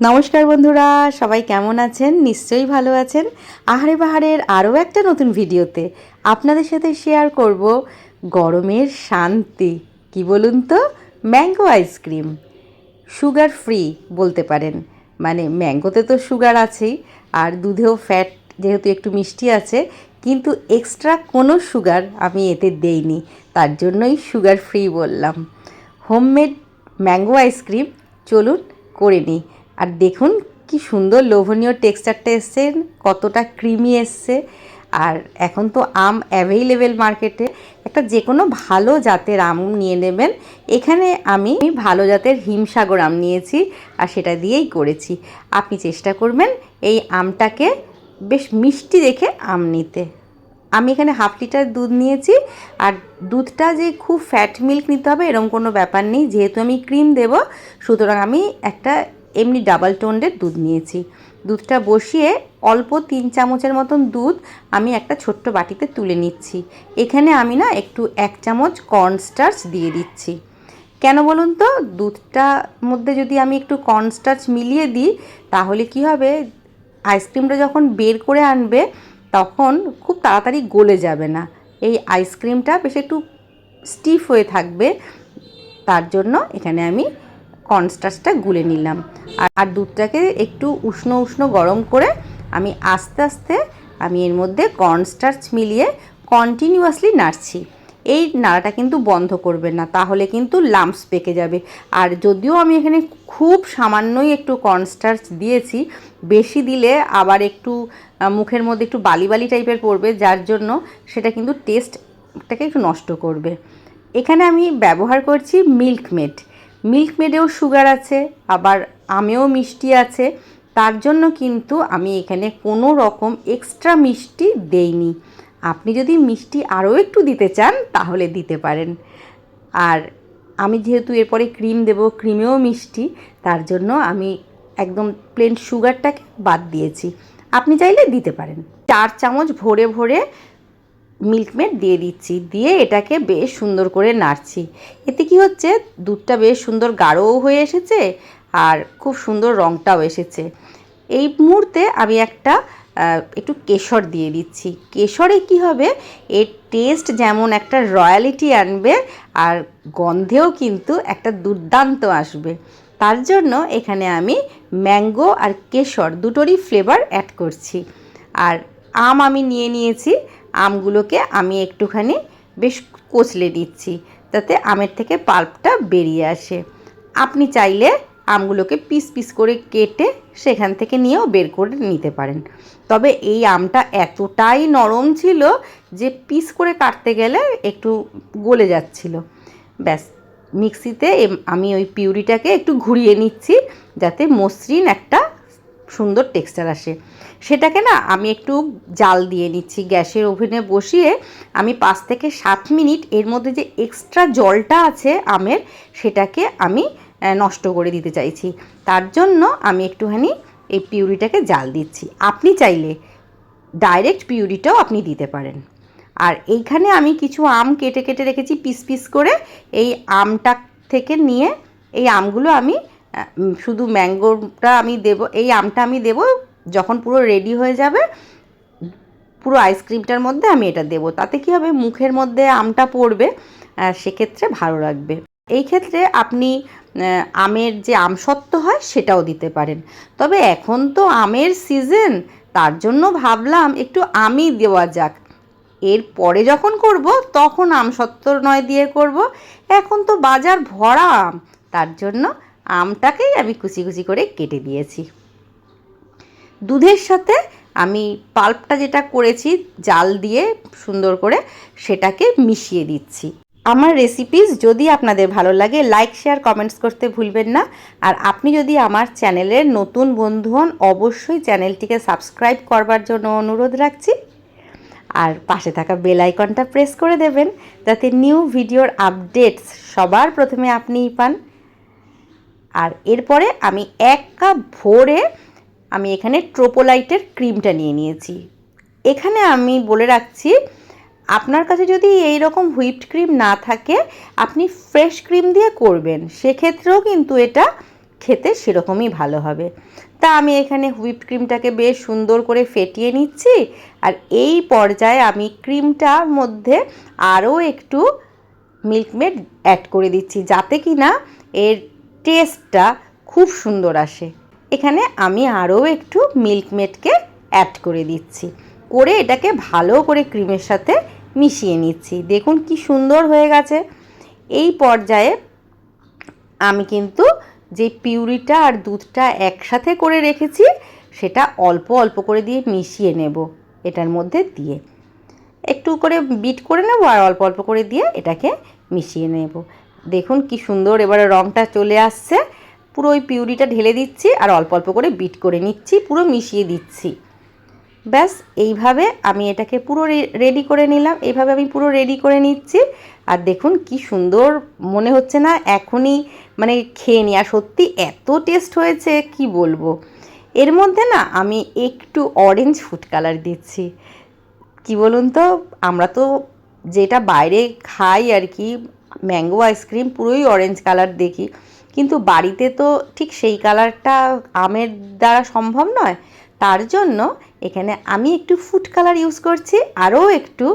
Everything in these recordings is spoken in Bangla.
নমস্কার বন্ধুরা, সবাই কেমন আছেন? নিশ্চয়ই ভালো আছেন। আহারে বাহারের আরও একটা নতুন ভিডিওতে আপনাদের সাথে শেয়ার করব গরমের শান্তি। কি বলুন তো? ম্যাঙ্গো আইসক্রিম সুগার ফ্রি বলতে পারেন। মানে ম্যাঙ্গোতে তো সুগার আছেই, আর দুধেও ফ্যাট যেহেতু একটু মিষ্টি আছে, কিন্তু এক্সট্রা কোনো সুগার আমি এতে দেইনি। তার জন্যই সুগার ফ্রি বললাম। হোমমেড ম্যাঙ্গো আইসক্রিম চলুন করে নিই। আর দেখুন কি সুন্দর লোভনীয় টেক্সচারটা এসছে, কতটা ক্রিমি এসছে। আর এখন তো আম অ্যাভেইলেবেল মার্কেটে একটা যে কোনো ভালো জাতের আম নিয়ে নেবেন। এখানে আমি ভালো জাতের হিমসাগর আম নিয়েছি আর সেটা দিয়েই করেছি। আপনি চেষ্টা করবেন এই আমটাকে বেশ মিষ্টি দেখে আম নিতে। আমি এখানে হাফ লিটার দুধ নিয়েছি আর দুধটা যে খুব ফ্যাট মিল্ক নিতে হবে এরকম কোনো ব্যাপার নেই। যেহেতু আমি ক্রিম দেব, সুতরাং আমি একটা এমনি ডাবল টোন্ডের দুধ নিয়েছি। দুধটা বসিয়ে অল্প তিন চামচের মতন দুধ আমি একটা ছোট্ট বাটিতে তুলে নিচ্ছি। এখানে আমি না একটু এক চামচ কর্নস্টার্চ দিয়ে দিচ্ছি। কেন বলুন তো? দুধটা মধ্যে যদি আমি একটু কর্নস্টার্চ মিলিয়ে দিই, তাহলে কি হবে? আইসক্রিমটা যখন বের করে আনবে, তখন খুব তাড়াতাড়ি গলে যাবে না। এই আইসক্রিমটা বেশ একটু স্টিফ হয়ে থাকবে। তার জন্য এখানে আমি কর্নস্টার্চটা গুলে নিলাম। আর দুধটাকে একটু উষ্ণ উষ্ণ গরম করে আমি আস্তে আস্তে আমি এর মধ্যে কর্নস্টার্চ মিলিয়ে কন্টিনিউয়াসলি নাড়ছি। এই নাড়াটা কিন্তু বন্ধ করবেন না, তাহলে কিন্তু লাম্পস পেকে যাবে। আর যদিও আমি এখানে খুব সামান্যই একটু কর্নস্টার্চ দিয়েছি, বেশি দিলে আবার একটু মুখের মধ্যে একটু বালি বালি টাইপের পড়বে, যার জন্য সেটা কিন্তু টেস্টটাকে একটু নষ্ট করবে। এখানে আমি ব্যবহার করছি মিল্ক মেড। মিল্ক মেডেও সুগার আছে, আবার আমেও মিষ্টি আছে। তার জন্য কিন্তু আমি এখানে কোনো রকম এক্সট্রা মিষ্টি দেইনি। আপনি যদি মিষ্টি আরও একটু দিতে চান, তাহলে দিতে পারেন। আর আমি যেহেতু এরপরে ক্রিম দেব, ক্রিমেও মিষ্টি, তার জন্য আমি একদম প্লেন সুগারটাকে বাদ দিয়েছি। আপনি চাইলে দিতে পারেন। চার চামচ ভরে ভরে মিল্কমেড দিয়ে দিচ্ছি, দিয়ে এটাকে বেশ সুন্দর করে নাড়ছি। এতে কি হচ্ছে? দুধটা বেশ সুন্দর গাঢ়ও হয়ে এসেছে আর খুব সুন্দর রঙটাও এসেছে। এই মুহূর্তে আমি একটা একটু কেশর দিয়ে দিচ্ছি। কেশরে কি হবে? এর টেস্ট যেমন একটা রয়্যালিটি আনবে আর গন্ধেও কিন্তু একটা দুর্দান্ত আসবে। তার জন্য এখানে আমি ম্যাঙ্গো আর কেশর দুটোরই ফ্লেভার অ্যাড করছি। আর আম আমি নিয়ে নিয়েছি। আমগুলোকে আমি একটুখানি বেশ কচলে দিচ্ছি যাতে আমের থেকে পাল্পটা বেরিয়ে আসে। আপনি চাইলে আমগুলোকে পিস পিস করে কেটে সেখান থেকে নিয়েও বের করে নিতে পারেন। তবে এই আমটা এতটাই নরম ছিল যে পিস করে কাটতে গেলে একটু গলে যাচ্ছিল। ব্যাস, মিক্সিতে আমি ওই পিউরিটাকে একটু ঘুরিয়ে নিচ্ছি, যাতে মসৃণ একটা সুন্দর টেক্সচার আসে। সেটাকে না আমি একটু জাল দিয়ে নিচ্ছি, গ্যাসের ওভেনে বসিয়ে আমি পাঁচ থেকে সাত মিনিট এর মধ্যে যে এক্সট্রা জলটা আছে আমের, সেটাকে আমি নষ্ট করে দিতে চাইছি। তার জন্য আমি একটুখানি এই পিউরিটাকে জাল দিচ্ছি। আপনি চাইলে ডাইরেক্ট পিউরিটাও আপনি দিতে পারেন। আর এইখানে আমি কিছু আম কেটে কেটে রেখেছি পিস পিস করে। এই আমটা থেকে নিয়ে এই আমগুলো আমি শুধু ম্যাঙ্গোটা আমি দেব, এই আমটা আমি দেব, যখন পুরো রেডি হয়ে যাবে, পুরো আইসক্রিমটার মধ্যে আমি এটা দেব। তাতে কি হবে? মুখের মধ্যে আমটা পড়বে সেক্ষেত্রে ভালো লাগবে। এই ক্ষেত্রে আপনি আমের যে আমসত্ত্ব হয়, সেটাও দিতে পারেন। তবে এখন তো আমের সিজন তার জন্য ভাবলাম একটু আমি দেওয়া যাক। এর পরে যখন করব, তখন আমসত্ত্ব নয় দিয়ে করব। এখন তো বাজার ভরা আম, তার জন্য আমটাকেই আমি কুচি কুচি করে কেটে দিয়েছি। দুধের সাথে আমি পাল্পটা যেটা করেছি, জাল দিয়ে সুন্দর করে সেটাকে মিশিয়ে দিচ্ছি। আমার রেসিপিস যদি আপনাদের ভালো লাগে লাইক শেয়ার কমেন্টস করতে ভুলবেন না। আর আপনি যদি আমার চ্যানেলের নতুন বন্ধু হন, অবশ্যই চ্যানেলটিকে সাবস্ক্রাইব করবার জন্য অনুরোধ রাখছি। আর পাশে থাকা বেল আইকনটা প্রেস করে দেবেন, যাতে নিউ ভিডিওর আপডেটস সবার প্রথমে আপনিই পান। আর এরপরে আমি এক কাপ ভরে আমি এখানে ট্রোপোলাইটের ক্রিমটা নিয়ে নিয়েছি। এখানে আমি বলে রাখছি, আপনার কাছে যদি এই রকম হুইপড ক্রিম না থাকে, আপনি ফ্রেশ ক্রিম দিয়ে করবেন। সেক্ষেত্রেও কিন্তু এটা খেতে সেরকমই ভালো হবে। তা আমি এখানে হুইপ ক্রিমটাকে বেশ সুন্দর করে ফেটিয়ে নিচ্ছি আর এই পর্যায়ে আমি ক্রিমটার মধ্যে আরও একটু মিল্কমেড অ্যাড করে দিচ্ছি যাতে কি না এর টেস্টটা খুব সুন্দর আসে। এখানে আমি আরও একটু মিল্কমেডকে অ্যাড করে দিচ্ছি। করে এটাকে ভালো করে ক্রিমের সাথে মিশিয়ে নিচ্ছি। দেখুন কি সুন্দর হয়ে গেছে। এই পর্যায়ে আমি কিন্তু যে পিউরিটা আর দুধটা একসাথে করে রেখেছি, সেটা অল্প অল্প করে দিয়ে মিশিয়ে নেব এটার মধ্যে দিয়ে। একটু করে বিট করে নেব আর অল্প অল্প করে দিয়ে এটাকে মিশিয়ে নেব। দেখুন কি সুন্দর এবারে রঙটা চলে আসছে। পুরো ওই পিউরিটা ঢেলে দিচ্ছি আর অল্প অল্প করে বিট করে নিচ্ছি, পুরো মিশিয়ে দিচ্ছি। ব্যাস, এইভাবে আমি এটাকে পুরো রেডি করে নিলাম। এইভাবে আমি পুরো রেডি করে নিচ্ছি। আর দেখুন কি সুন্দর, মনে হচ্ছে না এখনই মানে খেয়ে নি আর সত্যি এত টেস্ট হয়েছে, কি বলব? এর মধ্যে না আমি একটু অরেঞ্জ ফুড কালার দিচ্ছি। কি বলুন তো? আমরা তো যেটা বাইরে খাই আর কি ম্যাঙ্গো আইসক্রিম পুরোই অরেঞ্জ কালার দেখি। কিন্তু বাড়িতে তো ঠিক সেই কালারটা আমের দ্বারা সম্ভব নয়। তার জন্য এখানে আমি একটু ফুড কালার ইউজ করছি, আরও একটু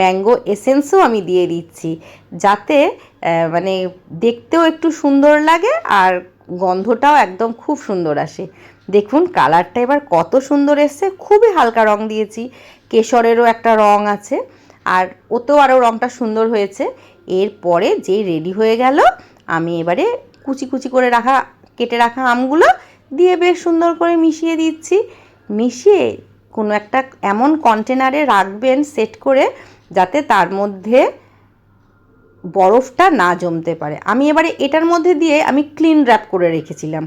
ম্যাঙ্গো এসেন্সও আমি দিয়ে দিচ্ছি। যাতে মানে দেখতেও একটু সুন্দর লাগে আর গন্ধটাও একদম খুব সুন্দর আসে। দেখুন কালারটা এবার কত সুন্দর এসছে, খুবই হালকা রং দিয়েছি। কেশরেরও একটা রং আছে, আর ওতেও আরও রংটা সুন্দর হয়েছে। এরপরে যে রেডি হয়ে গেল, আমি এবারে কুচি কুচি করে রাখা, কেটে রাখা আমগুলো দিয়ে বেশ সুন্দর করে মিশিয়ে দিচ্ছি। মিশিয়ে কোনো একটা এমন কন্টেনারে রাখবেন সেট করে যাতে তার মধ্যে বরফটা না জমতে পারে। আমি এবারে এটার মধ্যে দিয়ে আমি ক্লিন র্যাপ করে রেখেছিলাম।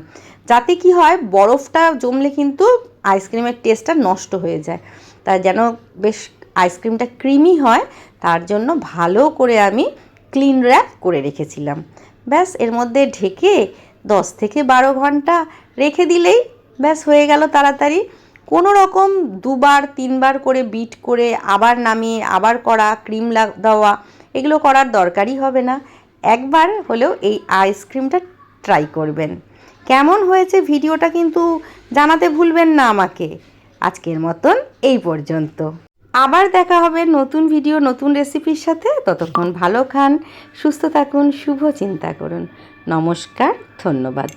যাতে কি হয়, বরফটা জমলে কিন্তু আইসক্রিমের টেস্টটা নষ্ট হয়ে যায়। তা যেন বেশ আইসক্রিমটা ক্রিমি হয়, তার জন্য ভালো করে আমি ক্লিন র্যাপ করে রেখেছিলাম। ব্যাস, এর মধ্যে ঢেকে দশ থেকে বারো ঘণ্টা রেখে দিলেই ব্যাস হয়ে গেল তাড়াতাড়ি। কোনো রকম দুবার, তিনবার করে বিট করে আবার নামিয়ে, আবার করা, ক্রিম দেওয়া, এগুলো করার দরকারই হবে না। একবার হলেও এই আইসক্রিমটা ট্রাই করবেন। কেমন হয়েছে ভিডিওটা কিন্তু জানাতে ভুলবেন না আমাকে। আজকের মতন এই পর্যন্ত। আবার দেখা হবে নতুন ভিডিও নতুন রেসিপির সাথে। ততক্ষণ ভালো খান, সুস্থ থাকুন, শুভ চিন্তা করুন। নমস্কার, ধন্যবাদ।